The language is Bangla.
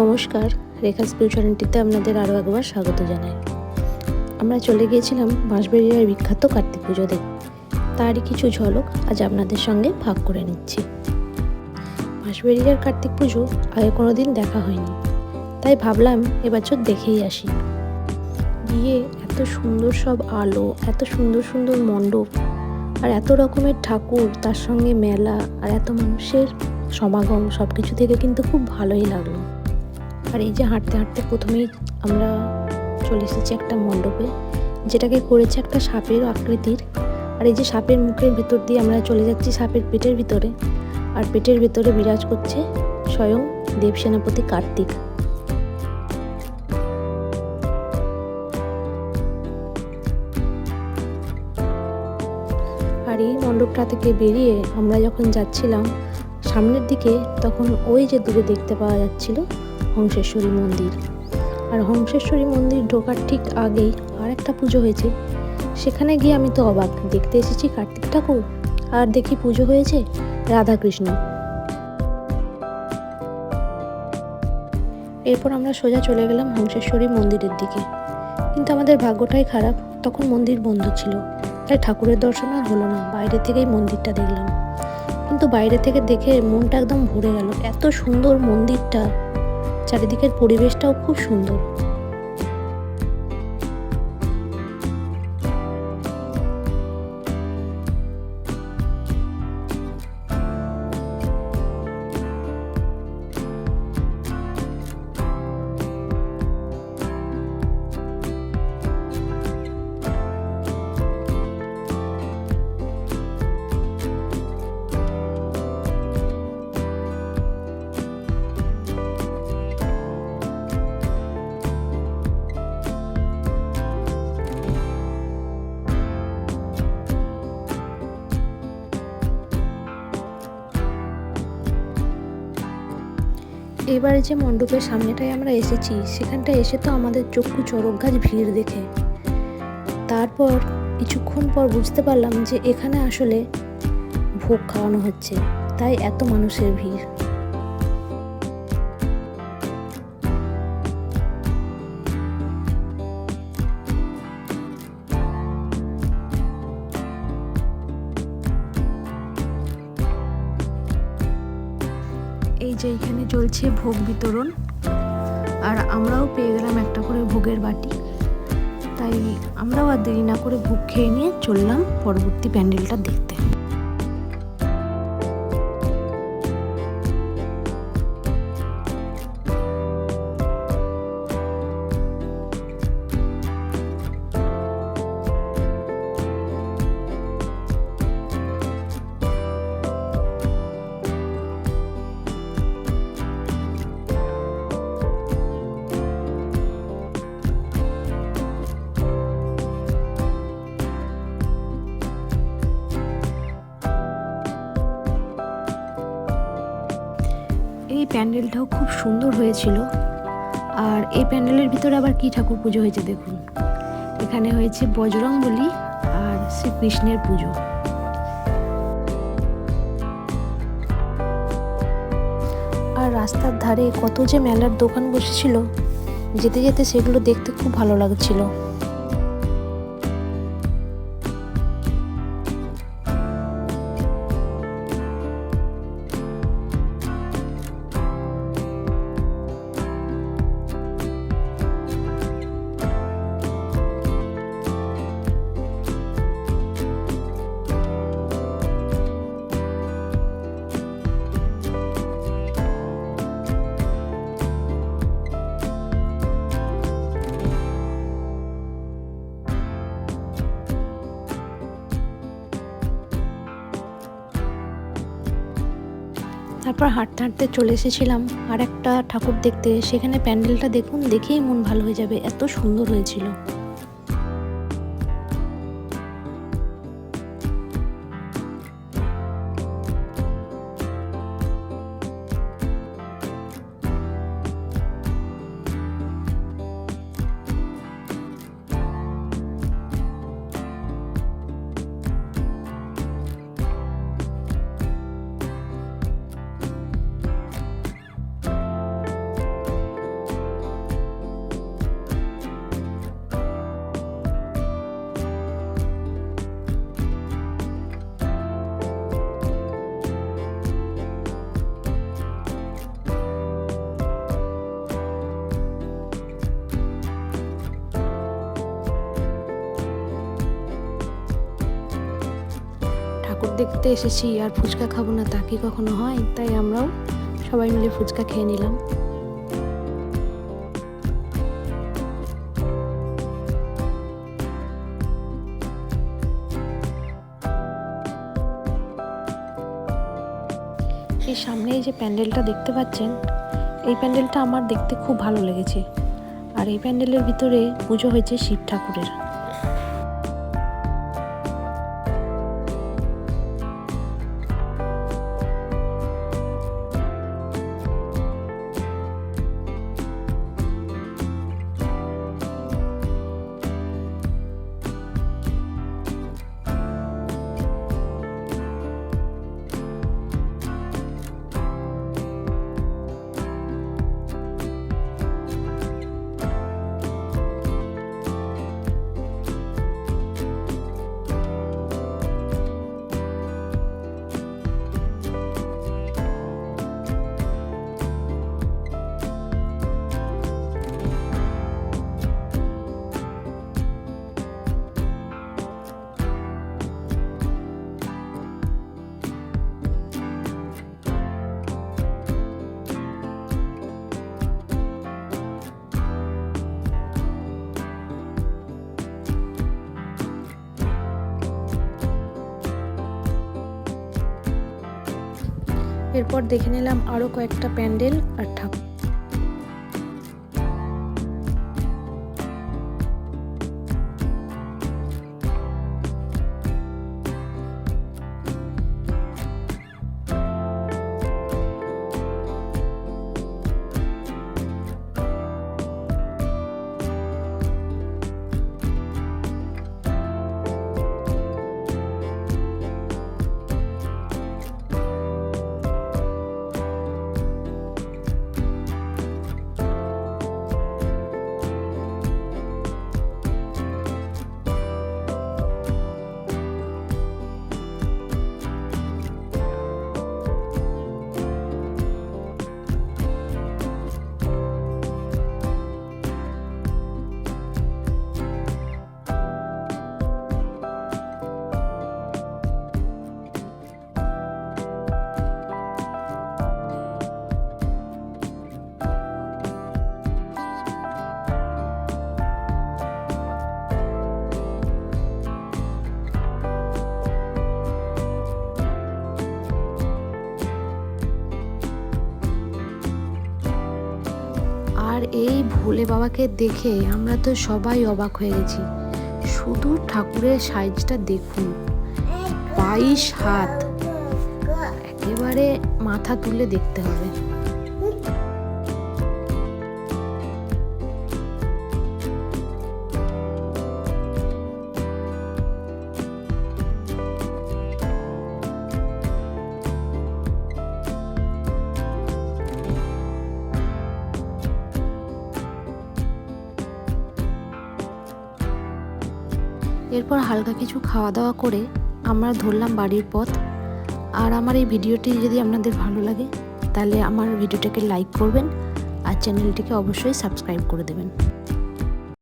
নমস্কার রেখা স্পিউ চ্যানেলটিতে আপনাদের আরও একবার স্বাগত জানাই। আমরা চলে গিয়েছিলাম বাঁশবেড়িয়ার বিখ্যাত কার্তিক পুজো দেখতে। তারই কিছু ঝলক আজ আপনাদের সঙ্গে ভাগ করে নিচ্ছি। বাঁশবেড়িয়ার কার্তিক পুজো আগে কোনো দিন দেখা হয়নি। তাই ভাবলাম এবছর দেখেই আসি। গিয়ে এত সুন্দর সব আলো, এত সুন্দর সুন্দর মণ্ডপ, আর এত রকমের ঠাকুর, তার সঙ্গে মেলা, আর এত মানুষের সমাগম সব কিছু থেকে কিন্তু খুব ভালোই লাগল। আর এই যে হাঁটতে হাঁটতে প্রথমেই আমরা চলে এসেছি একটা মণ্ডপে, যেটাকে করেছে একটা সাপের আকৃতির। আর এই যে সাপের মুখের ভেতর দিয়ে আমরা চলে যাচ্ছি সাপের পেটের ভিতরে। আর পেটের ভিতরে বিরাজ করছে স্বয়ং দেবসেনাপতি কার্তিক। আর এই মণ্ডপটা থেকে বেরিয়ে আমরা যখন যাচ্ছিলাম, সামনের দিকে তখন ওই যে দূরে দেখতে পাওয়া যাচ্ছিল হংসেশ্বরী মন্দির। আর হংসেশ্বরী মন্দির ঢোকার ঠিক আগেই আর একটা পুজো হয়েছে। সেখানে গিয়ে আমি তো অবাক, দেখতে এসেছি কার্তিক ঠাকুর। আর দেখি পুজো হয়েছে রাধাকৃষ্ণ। এরপর আমরা সোজা চলে গেলাম হংসেশ্বরী মন্দিরের দিকে। কিন্তু আমাদের ভাগ্যটাই খারাপ, তখন মন্দির বন্ধ ছিল। তাই ঠাকুরের দর্শন আর হলো না, বাইরে থেকেই মন্দিরটা দেখলাম। কিন্তু বাইরে থেকে দেখে মনটা একদম ভরে গেল, এত সুন্দর মন্দিরটা। চারিদিকের পরিবেশটাও খুব সুন্দর। এবারে যে মণ্ডপের সামনেটায় আমরা এসেছি, সেখানটা এসে তো আমাদের চক্ষু চরক গাছ ভিড় দেখে। তারপর কিছুক্ষণ পর বুঝতে পারলাম যে এখানে আসলে ভোগ খাওয়ানো হচ্ছে, তাই এত মানুষের ভিড়। যে এখানে চলছে ভোগ বিতরণ, আর আমরাও পেয়ে গেলাম একটা করে ভোগের বাটি। তাই আমরাও আর দেরি না করে ভোগ খেয়ে নিয়ে চললাম পরবর্তী প্যান্ডেলটা দেখতে। এই প্যান্ডেলটাও খুব সুন্দর হয়েছিল। আর এই প্যান্ডেলের ভিতরে আবার কি ঠাকুর পুজো হয়েছে দেখুন। এখানে হয়েছে বজরং বলি আর শ্রীকৃষ্ণের পুজো। আর রাস্তার ধারে কত যে মেলার দোকান বসেছিল, যেতে যেতে সেগুলো দেখতে খুব ভালো লাগছিল। তারপর হাঁটতে হাঁটতে চলে এসেছিলাম আর একটা ঠাকুর দেখতে। সেখানে প্যান্ডেলটা দেখুন, দেখেই মন ভালো হয়ে যাবে। এত সুন্দর হয়েছিল। ঠাকুর দেখতে এসেছি আর ফুচকা খাব না, তা কি কখনো হয়? তাই আমরাও সবাই মিলে ফুচকা খেয়ে নিলাম। এই সামনে এই যে প্যান্ডেলটা দেখতে পাচ্ছেন, এই প্যান্ডেলটা আমার দেখতে খুব ভালো লেগেছে। আর এই প্যান্ডেলের ভিতরে পুজো হয়েছে শিব ঠাকুরের। এরপর দেখে নিলাম আরও কয়েকটা প্যান্ডেল আর ঠাকুর। আর এই ভোলে বাবাকে দেখে আমরা তো সবাই অবাক হয়ে গেছি। শুধু ঠাকুরের সাইজটা দেখুন, বাইশ হাত। একেবারে মাথা তুলে দেখতে হবে। এরপর হালকা কিছু খাওয়া দাওয়া করে আমরা ধরলাম বাড়ির পথ। আর আমার এই ভিডিওটি যদি আপনাদের ভালো লাগে, তাহলে আমার ভিডিওটাকে লাইক করবেন আর চ্যানেলটিকে অবশ্যই সাবস্ক্রাইব করে দেবেন।